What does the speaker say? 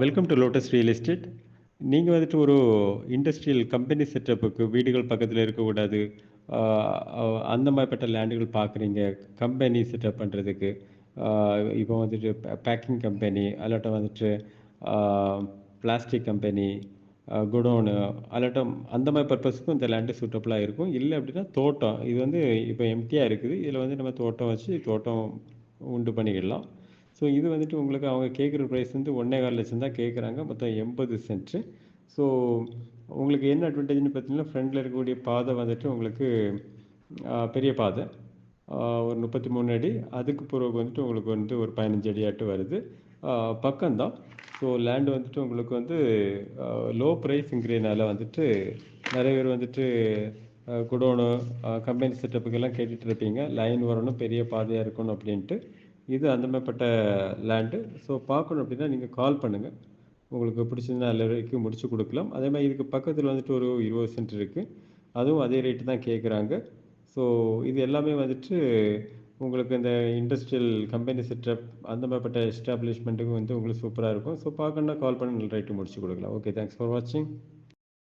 Welcome to lotus real estate நீங்கள் வந்துட்டு ஒரு இண்டஸ்ட்ரியல் கம்பெனி செட்டப்புக்கு வீடுகள் பக்கத்தில் இருக்கக்கூடாது. அந்த மாதிரிப்பட்ட லேண்டுகள் பார்க்குறீங்க கம்பெனி செட்டப் பண்ணுறதுக்கு இப்போ வந்துட்டு பேக்கிங் கம்பெனி அல்லாட்டம் வந்துட்டு பிளாஸ்டிக் கம்பெனி குடோனு அல்லாட்டம் அந்த மாதிரி பர்பஸ்க்கும் இந்த லேண்டு சூட்டபுளாக இருக்கும். இல்லை அப்படின்னா தோட்டம். இது வந்து இப்போ எம்டியாக இருக்குது. இதில் வந்து நம்ம தோட்டம் வச்சு தோட்டம் உண்டு பண்ணிக்கிடலாம். ஸோ இது வந்துட்டு உங்களுக்கு அவங்க கேட்குற ப்ரைஸ் வந்து ஒன்றே கால் லட்சம் தான் கேட்குறாங்க. மொத்தம் எண்பது சென்ட்டு ஸோ உங்களுக்கு என்ன அட்வான்டேஜ்னு பார்த்தீங்கன்னா ஃப்ரண்டில் இருக்கக்கூடிய பாதை வந்துட்டு உங்களுக்கு பெரிய பாதை. ஒரு முப்பத்தி மூணு அடி. அதுக்கு பிறகு வந்துட்டு உங்களுக்கு வந்து ஒரு பதினஞ்சு அடியாட்டு வருது. பக்கம்தான் ஸோ லேண்டு வந்துட்டு உங்களுக்கு வந்து லோ ப்ரைஸுங்கிறதுனால வந்துட்டு நிறைய பேர் வந்துட்டு குடோனு கம்பெனி செட்டப்புக்கெல்லாம் கேட்டுட்டு இருப்பீங்க. லைன் வரணும் பெரிய பாதையாக இருக்கணும் அப்படின்ட்டு. இது அந்த மாதிரிப்பட்ட லேண்டு ஸோ பார்க்கணும் அப்படின்னா நீங்கள் கால் பண்ணுங்கள் உங்களுக்கு பிடிச்சிருந்தா நல்ல வரைக்கும் முடிச்சு கொடுக்கலாம். அதே மாதிரி இதுக்கு பக்கத்தில் வந்துட்டு ஒரு இருபது சென்ட் இருக்குது அதுவும் அதே ரேட்டு தான் கேட்குறாங்க ஸோ இது எல்லாமே வந்துட்டு உங்களுக்கு இந்த இண்டஸ்ட்ரியல் கம்பெனி செட்டப் அந்த மாதிரிப்பட்ட எஸ்டாப்ளிஷ்மெண்ட்டுக்கும் வந்து உங்களுக்கு சூப்பராக இருக்கும். ஸோ பார்க்கணுன்னா கால் பண்ணி நல்ல ரேட்டு முடிச்சு கொடுக்கலாம். ஓகே தேங்க்ஸ் ஃபார் வாட்சிங்